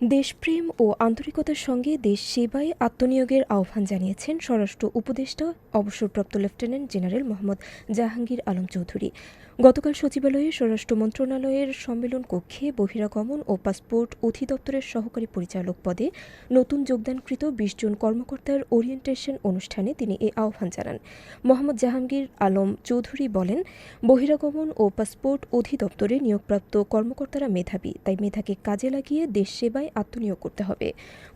দেশপ্রেম ও আন্তরিকতার সঙ্গে দেশ সেবায় আত্মনিয়োগের আহ্বান জানিয়েছেন স্বরাষ্ট্র উপদেষ্টা, অবসরপ্রাপ্ত লেফটেন্যান্ট জেনারেল মোহাম্মদ জাহাঙ্গীর আলম চৌধুরী। গতকাল সচিবালয়ে স্বরাষ্ট্র মন্ত্রণালয়ের সম্মেলন কক্ষে বহিরাগমন ও পাসপোর্ট অধিদপ্তরের সহকারী পরিচালক পদে নতুন যোগদানকৃত বিশ জন কর্মকর্তার ওরিয়েন্টেশন অনুষ্ঠানে তিনি এ আহ্বান জানান। মোহাম্মদ জাহাঙ্গীর আলম চৌধুরী বলেন, বহিরাগমন ও পাসপোর্ট অধিদপ্তরে নিয়োগপ্রাপ্ত কর্মকর্তারা মেধাবী, তাই মেধাকে কাজে লাগিয়ে দেশ সেবায় আত্মনিয়োগ করতে হবে।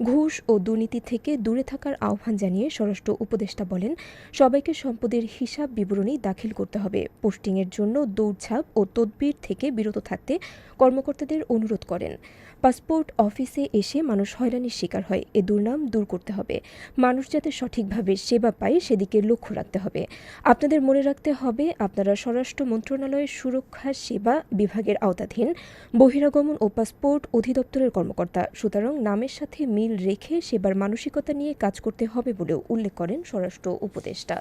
ঘুষ ও দুর্নীতি থেকে দূরে থাকার আহ্বান জানিয়ে স্বরাষ্ট্র উপদেষ্টা বলেন, সবাইকে সম্পদের হিসাব বিবরণী দাখিল করতে হবে। পোস্টিংয়ের জন্য দৌড়ঝাঁপ ও তদবির থেকে বিরত থাকতে কর্মকর্তাদের অনুরোধ করেন। পাসপোর্ট অফিসে এসে মানুষ হয়রানির শিকার হয়, এ দুর্নাম দূর করতে হবে। মানুষ যাতে সঠিকভাবে সেবা পায় সেদিকে লক্ষ্য রাখতে হবে। আপনাদের মনে রাখতে হবে, আপনারা স্বরাষ্ট্র মন্ত্রণালয়ের সুরক্ষা সেবা বিভাগের আওতাধীন বহিরাগমন ও পাসপোর্ট অধিদপ্তরের কর্মকর্তা। সুতরাং নামের সাথে মিল রেখে সেবার মানসিকতা নিয়ে কাজ করতে হবে বলেও উল্লেখ করেন স্বরাষ্ট্র উপদেষ্টা।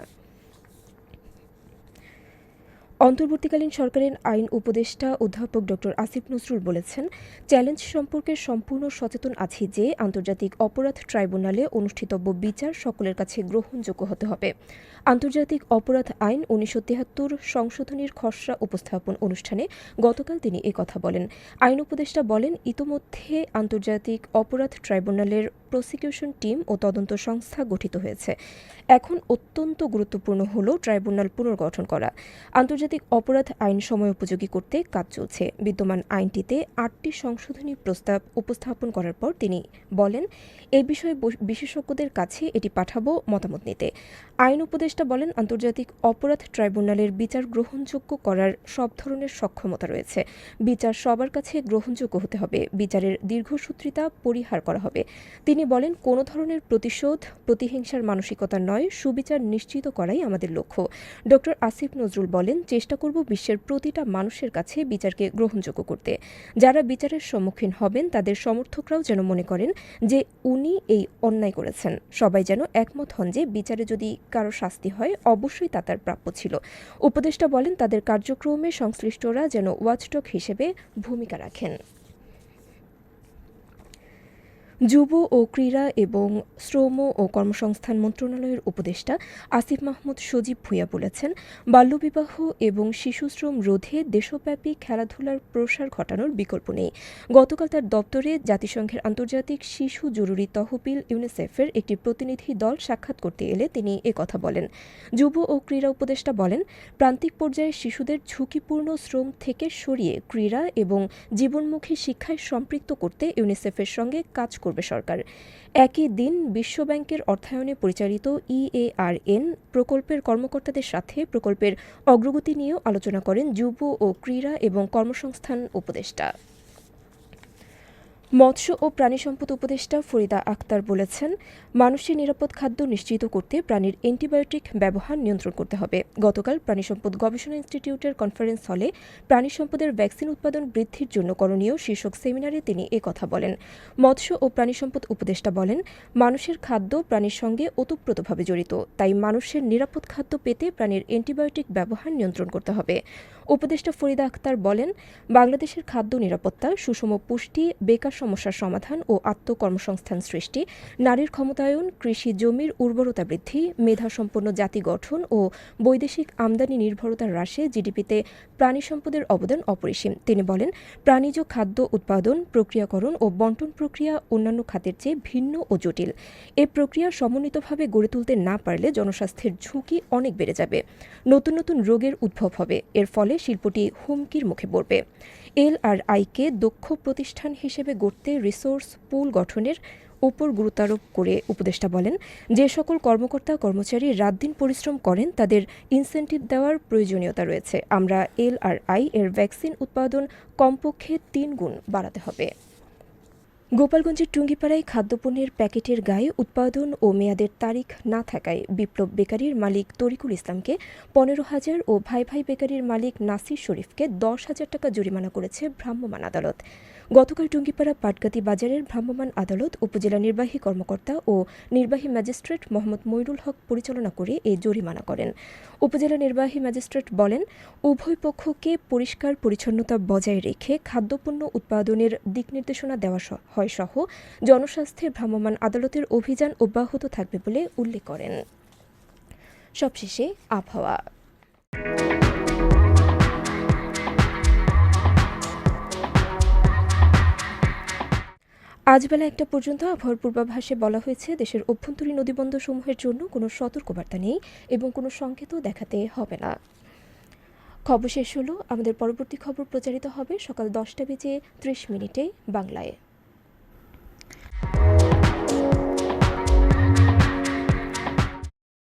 অন্তর্বর্তীকালীন সরকারের আইন উপদেষ্টা অধ্যাপক ড. আসিফ নজরুল বলেছেন, চ্যালেঞ্জ সম্পর্কে সম্পূর্ণ সচেতন আছি যে আন্তর্জাতিক অপরাধ ট্রাইব্যুনালে অনুষ্ঠিতব্য বিচার সকলের কাছে গ্রহণযোগ্য হতে হবে। আন্তর্জাতিক অপরাধ আইন উনিশশো তেহাত্তর সংশোধনীর খসড়া উপস্থাপন অনুষ্ঠানে গতকাল তিনি কথা বলেন। আইন উপদেষ্টা বলেন, ইতোমধ্যে আন্তর্জাতিক অপরাধ ট্রাইব্যুনালের প্রসিকিউশন টিম ও তদন্ত সংস্থা গঠিত হয়েছে। এখন অত্যন্ত গুরুত্বপূর্ণ হল ট্রাইব্যুনাল পুনর্গঠন করা। আন্তর্জাতিক অপরাধ আইন সময় উপযোগী করতে কাজ চলছে। বিদ্যমান আইনটিতে আটটি সংশোধনী প্রস্তাব উপস্থাপন করার পর তিনি বলেন, এ বিষয়ে বিশেষজ্ঞদের কাছে এটি পাঠাবো মতামত নিতে। আইন উপদেষ্টা বলেন, আন্তর্জাতিক অপরাধ ট্রাইব্যুনালের বিচার গ্রহণযোগ্য করার সব ধরনের সক্ষমতা রয়েছে। বিচার সবার কাছে গ্রহণযোগ্য হতে হবে। বিচারের দীর্ঘসূত্রিতা পরিহার করা হবে। তিনি বলেন, কোনো ধরনের প্রতিশোধ, প্রতিহিংসার মানসিকতা নয়, সুবিচার নিশ্চিত করাই আমাদের লক্ষ্য। ড. আসিফ নজরুল বলেন, চেষ্টা করব বিশ্বের প্রতিটা মানুষের কাছে বিচারকে গ্রহণযোগ্য করতে। যারা বিচারের সম্মুখীন হবেন, তাদের সমর্থকরাও যেন মনে করেন যে উনি এই অন্যায় করেছেন। সবাই যেন একমত হন যে বিচারে যদি কারও শাস্তি হয়, অবশ্যই তা তার প্রাপ্য ছিল। উপদেষ্টা বলেন, তাদের কার্যক্রমে সংশ্লিষ্টরা যেন ওয়াচটক হিসেবে ভূমিকা রাখেন। যুব ও ক্রীড়া এবং শ্রম ও কর্মসংস্থান মন্ত্রণালয়ের উপদেষ্টা আসিফ মাহমুদ সজীব ভুঁইয়া বলেছেন, বাল্যবিবাহ এবং শিশুশ্রম রোধে দেশব্যাপী খেলাধুলার প্রসার ঘটানোর বিকল্প নেই। গতকাল তার দপ্তরে জাতিসংঘের আন্তর্জাতিক শিশু জরুরি তহবিল ইউনিসেফের একটি প্রতিনিধি দল সাক্ষাৎ করতে এলে তিনি কথা বলেন। যুব ও ক্রীড়া উপদেষ্টা বলেন, প্রান্তিক পর্যায়ে শিশুদের ঝুঁকিপূর্ণ শ্রম থেকে সরিয়ে ক্রীড়া এবং জীবনমুখী শিক্ষায় সম্পৃক্ত করতে ইউনিসেফের সঙ্গে কাজ করবে সরকার। একই দিন বিশ্বব্যাংকের অর্থায়নে পরিচালিত ইএআরএন প্রকল্পের কর্মকর্তাদের সাথে প্রকল্পের অগ্রগতি নিয়েও আলোচনা করেন যুব ও ক্রীড়া এবং কর্মসংস্থান উপদেষ্টা। মৎস্য ও প্রাণী সম্পদ উপদেষ্টা ফরিদা আক্তার বলেছেন, মানুষের নিরাপদ খাদ্য নিশ্চিত করতে প্রাণীর অ্যান্টিবায়োটিক ব্যবহার নিয়ন্ত্রণ করতে হবে। গতকাল প্রাণী সম্পদ গবেষণা ইনস্টিটিউটের কনফারেন্স হলে প্রাণী সম্পদের ভ্যাকসিন উৎপাদন বৃদ্ধির জন্য করণীয় শীর্ষক সেমিনারে তিনি এ কথা বলেন। মৎস্য ও প্রাণী সম্পদ উপদেষ্টা বলেন, মানুষের খাদ্য প্রাণীর সঙ্গে ওতপ্রোতভাবে জড়িত, তাই মানুষের নিরাপদ খাদ্য পেতে প্রাণীর অ্যান্টিবায়োটিক ব্যবহার নিয়ন্ত্রণ করতে হবে। উপদেষ্টা ফরিদা আক্তার বলেন, বাংলাদেশের খাদ্য নিরাপত্তা, সুষম পুষ্টি, বেকার সমস্যার সমাধান ও আত্মকর্মসংস্থান সৃষ্টি, নারীর ক্ষমতায়ন, কৃষি জমির উর্বরতা বৃদ্ধি, মেধাসম্পন্ন জাতি গঠন ও বৈদেশিক আমদানি নির্ভরতা হ্রাসে জিডিপিতে প্রাণী সম্পদের অবদান অপরিসীম। তিনি বলেন, প্রাণীজ খাদ্য উৎপাদন, প্রক্রিয়াকরণ ও বন্টন প্রক্রিয়া অন্যান্য খাতের চেয়ে ভিন্ন ও জটিল। এ প্রক্রিয়া সমন্বিতভাবে গড়ে তুলতে না পারলে জনস্বাস্থ্যের ঝুঁকি অনেক বেড়ে যাবে। নতুন নতুন রোগের উদ্ভব হবে। এর ফলে শিল্পটি হুমকির মুখে পড়বে। এল আর আইকে দক্ষ প্রতিষ্ঠান হিসেবে গড়তে রিসোর্স পুল গঠনের উপর গুরুত্বারোপ করে উপদেষ্টা বলেন, যে সকল কর্মকর্তা, কর্মচারী রাত দিন পরিশ্রম করেন, তাদের ইনসেন্টিভ দেওয়ার প্রয়োজনীয়তা রয়েছে। আমরা এল আর আই এর ভ্যাকসিন উৎপাদন কমপক্ষে তিন গুণ বাড়াতে হবে। গোপালগঞ্জের টুঙ্গিপাড়ায় খাদ্যপণ্যের প্যাকেটের গায়ে উৎপাদন ও মেয়াদের তারিখ না থাকায় বিপ্লব বেকারির মালিক তরিকুল ইসলামকে পনেরো হাজার ও ভাই ভাই বেকারির মালিক নাসির শরীফকে দশ হাজার টাকা জরিমানা করেছে ভ্রাম্যমাণ আদালত। গতকাল টুঙ্গিপাড়া পাটগাতি বাজারের ভ্রাম্যমাণ আদালত, উপজেলা নির্বাহী কর্মকর্তা ও নির্বাহী ম্যাজিস্ট্রেট মোহাম্মদ মইনুল হক পরিচালনা করে এ জরিমানা করেন। উপজেলা নির্বাহী ম্যাজিস্ট্রেট বলেন, উভয় পক্ষকে পরিষ্কার পরিচ্ছন্নতা বজায় রেখে খাদ্যপণ্য উৎপাদনের দিক নির্দেশনা দেওয়া স- হয় সহ জনস্বাস্থ্যে ভ্রাম্যমাণ আদালতের অভিযান অব্যাহত থাকবে বলে উল্লেখ করেন। সবশেষে আবহাওয়া। আজ বেলা একটা পর্যন্ত আবহাওয়ার পূর্বাভাসে বলা হয়েছে, দেশের অভ্যন্তরীণ নদীবন্দরসমূহের জন্য কোনো সতর্কবার্তা নেই এবং কোনো সংকেতও দেখাতে হবে না। খবর শেষ হলো। আমাদের পরবর্তী খবর প্রচারিত হবে সকাল দশটা বেজে ত্রিশ মিনিটে বাংলায়।